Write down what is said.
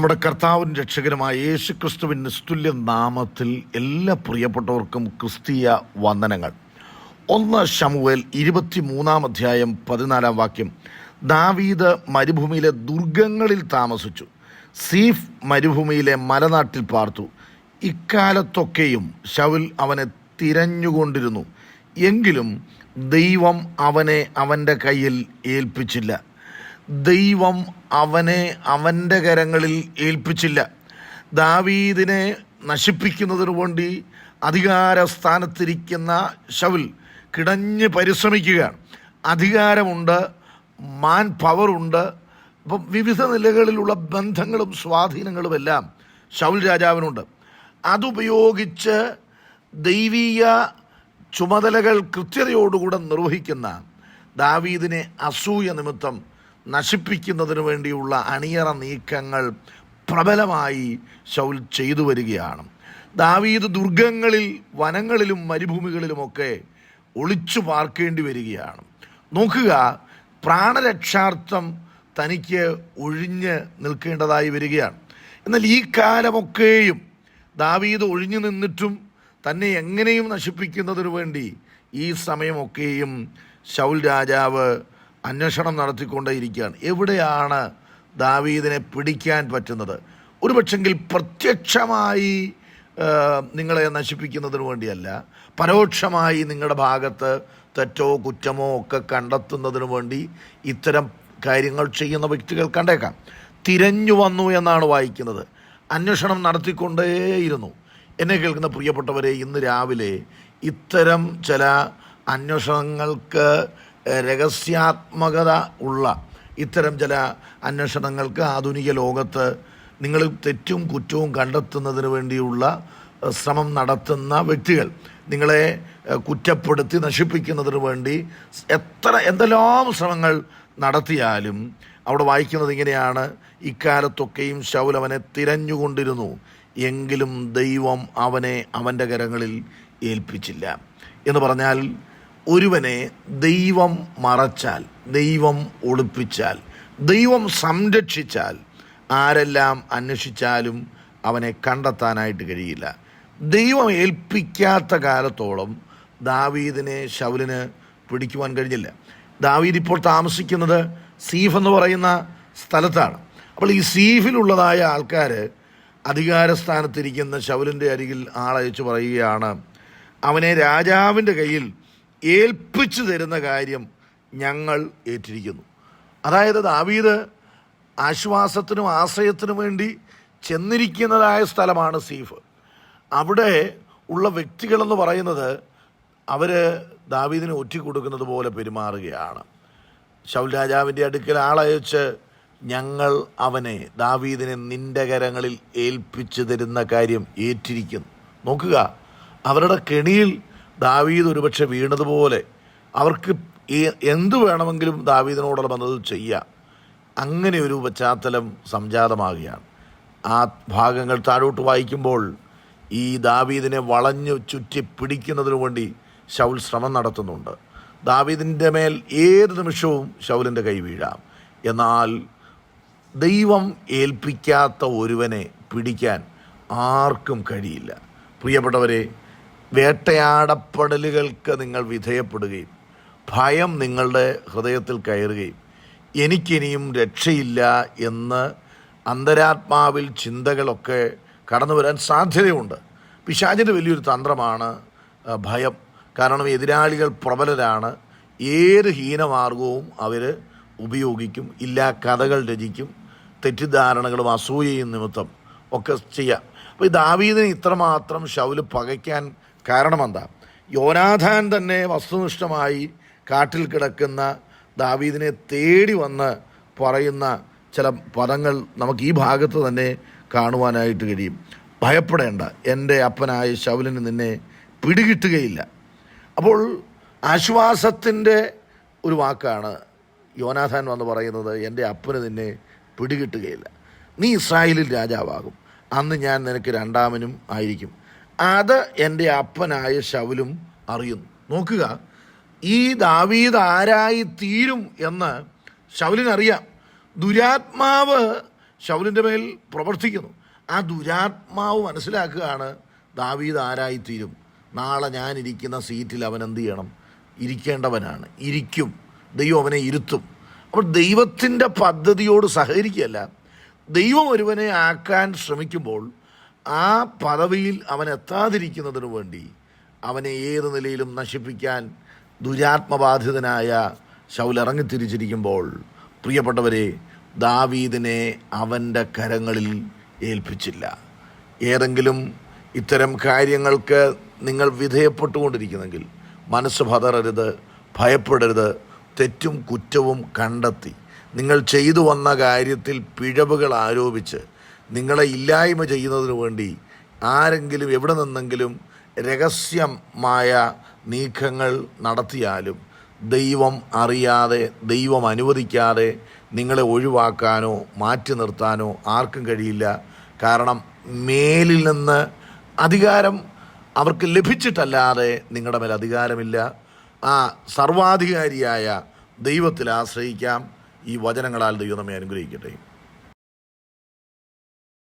നമ്മുടെ കർത്താവും രക്ഷകനുമായ യേശു ക്രിസ്തുവിൻ നിസ്തുല്യ നാമത്തിൽ എല്ലാ പ്രിയപ്പെട്ടവർക്കും ക്രിസ്തീയ വന്ദനങ്ങൾ. ഒന്ന് ഷമുവേൽ ഇരുപത്തി മൂന്നാം അധ്യായം പതിനാലാം വാക്യം. ദാവീദ് മരുഭൂമിയിലെ ദുർഗങ്ങളിൽ താമസിച്ചു. സീഫ് മരുഭൂമിയിലെ മലനാട്ടിൽ പാർത്തു. ഇക്കാലത്തൊക്കെയും ശൗൽ അവനെ തിരഞ്ഞുകൊണ്ടിരുന്നു. എങ്കിലും ദൈവം അവനെ അവന്റെ കയ്യിൽ ഏൽപ്പിച്ചില്ല. ദൈവം അവനെ അവന്റെ കരങ്ങളിൽ ഏൽപ്പിച്ചില്ല. ദാവീദിനെ നശിപ്പിക്കുന്നതിനു വേണ്ടി അധികാര സ്ഥാനത്തിരിക്കുന്ന ഷൗൽ കിടഞ്ഞ് പരിശ്രമിക്കുകയാണ്. അധികാരമുണ്ട് മാൻ പവറുണ്ട് അപ്പം വിവിധ നിലകളിലുള്ള ബന്ധങ്ങളും സ്വാധീനങ്ങളുമെല്ലാം ഷൗൽ രാജാവിനുണ്ട്. അതുപയോഗിച്ച് ദൈവീയ ചുമതലകൾ കൃത്യതയോടുകൂടെ നിർവഹിക്കുന്ന ദാവീദിനെ അസൂയ നിമിത്തം നശിപ്പിക്കുന്നതിന് വേണ്ടിയുള്ള അണിയറ നീക്കങ്ങൾ പ്രബലമായി ശൗൽ ചെയ്തു വരികയാണ്. ദാവീദ് ദുർഗങ്ങളിൽ വനങ്ങളിലും മരുഭൂമികളിലുമൊക്കെ ഒളിച്ചു പാർക്കേണ്ടി വരികയാണ്. നോക്കുക പ്രാണരക്ഷാർത്ഥം തനിക്ക് ഒഴിഞ്ഞ് നിൽക്കേണ്ടതായി വരികയാണ്. എന്നാൽ ഈ കാലമൊക്കെയും ദാവീദ് ഒഴിഞ്ഞു നിന്നിട്ടും തന്നെ എങ്ങനെയും നശിപ്പിക്കുന്നതിനു വേണ്ടി ഈ സമയമൊക്കെയും ശൗൽ രാജാവ് അന്വേഷണം നടത്തിക്കൊണ്ടേയിരിക്കുകയാണ്. എവിടെയാണ് ദാവീദിനെ പിടിക്കാൻ പറ്റുന്നത്? ഒരുപക്ഷെങ്കിൽ പ്രത്യക്ഷമായി നിങ്ങളെ നശിപ്പിക്കുന്നതിന് വേണ്ടിയല്ല പരോക്ഷമായി നിങ്ങളുടെ ഭാഗത്ത് തെറ്റോ കുറ്റമോ ഒക്കെ കണ്ടെത്തുന്നതിന് വേണ്ടി ഇത്തരം കാര്യങ്ങൾ ചെയ്യുന്ന വ്യക്തികൾ കണ്ടേക്കാം. തിരഞ്ഞു വന്നു എന്നാണ് വായിക്കുന്നത്. അന്വേഷണം നടത്തിക്കൊണ്ടേയിരുന്നു. എന്നെ കേൾക്കുന്ന പ്രിയപ്പെട്ടവരെ ഇന്ന് രാവിലെ ഇത്തരം ചില അന്വേഷണങ്ങൾക്ക് രഹസ്യാത്മകത ഉള്ള ഇത്തരം ചില അന്വേഷണങ്ങൾക്ക് ആധുനിക ലോകത്ത് നിങ്ങൾ തെറ്റും കുറ്റവും കണ്ടെത്തുന്നതിന് വേണ്ടിയുള്ള ശ്രമം നടത്തുന്ന വ്യക്തികൾ നിങ്ങളെ കുറ്റപ്പെടുത്തി നശിപ്പിക്കുന്നതിന് വേണ്ടി എത്ര എന്തെല്ലാം ശ്രമങ്ങൾ നടത്തിയാലും അവിടെ വായിക്കുന്നത് ഇങ്ങനെയാണ് ഇക്കാലത്തൊക്കെയും ശൗൽ അവനെ തിരഞ്ഞുകൊണ്ടിരുന്നു എങ്കിലും ദൈവം അവനെ അവന്റെ കരങ്ങളിൽ ഏൽപ്പിച്ചില്ല. എന്ന് പറഞ്ഞാൽ ഒരുവനെ ദൈവം മറച്ചാൽ ദൈവം ഒളിപ്പിച്ചാൽ ദൈവം സംരക്ഷിച്ചാൽ ആരെല്ലാം അന്വേഷിച്ചാലും അവനെ കണ്ടെത്താനായിട്ട് കഴിയില്ല. ദൈവം ഏൽപ്പിക്കാത്ത കാലത്തോളം ദാവീദിനെ ശൗലിന് പിടിക്കുവാൻ കഴിഞ്ഞില്ല. ദാവീദ് ഇപ്പോൾ താമസിക്കുന്നത് സീഫ് എന്ന് പറയുന്ന സ്ഥലത്താണ്. അപ്പോൾ ഈ സീഫിലുള്ളതായ ആൾക്കാർ അധികാരസ്ഥാനത്തിരിക്കുന്ന ശൗലിന്റെ അരികിൽ ആളയച്ചു പറയുകയാണ് അവനെ രാജാവിന്റെ കയ്യിൽ ഏൽപ്പിച്ചു തരുന്ന കാര്യം ഞങ്ങൾ ഏറ്റിരിക്കുന്നു അതായത് ദാവീദ് ആശ്വാസത്തിനും ആശ്രയത്തിനും വേണ്ടി ചെന്നിരിക്കുന്നതായ സ്ഥലമാണ് സീഫ്. അവിടെ ഉള്ള വ്യക്തികളെന്ന് പറയുന്നത് അവർ ദാവീദിനെ ഒറ്റിക്കൊടുക്കുന്നത് പോലെ പെരുമാറുകയാണ്. ശൗൽ രാജാവിന്റെ അടുക്കൽ ആളയച്ച് ഞങ്ങൾ അവനെ ദാവീദിനെ നിന്റെ കരങ്ങളിൽ ഏൽപ്പിച്ചു തരുന്ന കാര്യം ഏറ്റിരിക്കുന്നു നോക്കുക അവരുടെ കെണിയിൽ ദാവീദ് ഒരുപക്ഷെ വീണതുപോലെ അവർക്ക് ഈ- എന്തു വേണമെങ്കിലും ദാവീദിനോടുള്ള ബന്ധത്തിൽ ചെയ്യാം. അങ്ങനെ ഒരു പശ്ചാത്തലം സംജാതമാകുകയാണ്. ആ ഭാഗങ്ങൾ താഴോട്ട് വായിക്കുമ്പോൾ ഈ ദാവീദിനെ വളഞ്ഞു ചുറ്റി പിടിക്കുന്നതിനു വേണ്ടി ശൗൽ ശ്രമം നടത്തുന്നുണ്ട്. ദാവീദിന്റെ മേൽ ഏത് നിമിഷവും ശൗലിന്റെ കൈ വീഴാം. എന്നാൽ ദൈവം ഏൽപ്പിക്കാത്ത ഒരുവനെ പിടിക്കാൻ ആർക്കും കഴിയില്ല. പ്രിയപ്പെട്ടവരെ വേട്ടയാടപ്പെടലുകൾക്ക് നിങ്ങൾ വിധേയപ്പെടുകയും ഭയം നിങ്ങളുടെ ഹൃദയത്തിൽ കയറുകയും എനിക്കിനിയും രക്ഷയില്ല എന്ന് അന്തരാത്മാവിൽ ചിന്തകളൊക്കെ കടന്നു വരാൻ സാധ്യതയുണ്ട്. പിശാചിന്റെ വലിയൊരു തന്ത്രമാണ് ഭയം. കാരണം എതിരാളികൾ പ്രബലരാണ്. ഏത് ഹീനമാർഗവും അവർ ഉപയോഗിക്കും. ഇല്ലാ കഥകൾ രചിക്കും. തെറ്റിദ്ധാരണകളും അസൂയയും നിമിത്തം ഒക്കെ ചെയ്യാം. അപ്പോൾ ഈ ദാവീദിനെ ഇത്രമാത്രം ശൗൽ പകയ്ക്കാൻ കാരണമെന്താ? യോനാഥാൻ തന്നെ വസ്തുനിഷ്ഠമായി കാട്ടിൽ കിടക്കുന്ന ദാവീദിനെ തേടി വന്ന് പറയുന്ന ചില പദങ്ങൾ നമുക്ക് ഈ ഭാഗത്ത് തന്നെ കാണുവാനായിട്ട് കഴിയും. ഭയപ്പെടേണ്ട. എന്റെ അപ്പനായ ശൗലിന് നിന്നെ പിടികിട്ടുകയില്ല. അപ്പോൾ ആശ്വാസത്തിന്റെ ഒരു വാക്കാണ് യോനാഥാൻ വന്ന് പറയുന്നത് എന്റെ അപ്പന് നിന്നെ പിടികിട്ടുകയില്ല. നീ ഇസ്രായേലിൽ രാജാവാകും. അന്ന് ഞാൻ നിനക്ക് രണ്ടാമനും ആയിരിക്കും. അത് എന്റെ അപ്പനായ ശൗലും അറിയുന്നു. നോക്കുക ഈ ദാവീദ് ആരായി തീരും എന്ന് ശൗലിനറിയാം. ദുരാത്മാവ് ശൗലിന്റെ മേൽ പ്രവർത്തിക്കുന്നു. ആ ദുരാത്മാവ് മനസ്സിലാക്കുകയാണ് ദാവീദ് ആരായിത്തീരും നാളെ ഞാനിരിക്കുന്ന സീറ്റിൽ അവൻ എന്ത് ചെയ്യണം? ഇരിക്കേണ്ടവനാണ്. ഇരിക്കും. ദൈവം അവനെ ഇരുത്തും. അപ്പോൾ ദൈവത്തിന്റെ പദ്ധതിയോട് സഹകരിക്കുകയല്ല. ദൈവം ഒരുവനെ ആക്കാൻ ശ്രമിക്കുമ്പോൾ ആ പദവിയിൽ അവൻ എത്താതിരിക്കുന്നതിനു വേണ്ടി അവനെ ഏത് നിലയിലും നശിപ്പിക്കാൻ ദുരാത്മബാധിതനായ ശൗൽ ഇറങ്ങിത്തിരിച്ചിരിക്കുമ്പോൾ പ്രിയപ്പെട്ടവരെ ദാവീദിനെ അവന്റെ കരങ്ങളിൽ ഏൽപ്പിച്ചില്ല. ഏതെങ്കിലും ഇത്തരം കാര്യങ്ങൾക്ക് നിങ്ങൾ വിധേയപ്പെട്ടുകൊണ്ടിരിക്കുന്നെങ്കിൽ മനസ്സ് പതറരുത് ഭയപ്പെടരുത് തെറ്റും കുറ്റവും കണ്ടെത്തി. നിങ്ങൾ ചെയ്തു വന്ന കാര്യത്തിൽ പിഴവുകൾ ആരോപിച്ച് നിങ്ങളെ ഇല്ലായ്മ ചെയ്യുന്നതിന് വേണ്ടി ആരെങ്കിലും എവിടെ നിന്നെങ്കിലും രഹസ്യമായ നീക്കങ്ങൾ നടത്തിയാലും ദൈവം അറിയാതെ ദൈവം അനുവദിക്കാതെ നിങ്ങളെ ഒഴിവാക്കാനോ മാറ്റി നിർത്താനോ ആർക്കും കഴിയില്ല. കാരണം മേലിൽ നിന്ന് അധികാരം അവർക്ക് ലഭിച്ചിട്ടല്ലാതെ നിങ്ങളുടെ മേൽ അധികാരമില്ല. ആ സർവാധികാരിയായ ദൈവത്തിൽ ആശ്രയിക്കാം. ഈ വചനങ്ങളാൽ ദൈവം നമ്മെ അനുഗ്രഹിക്കട്ടെ.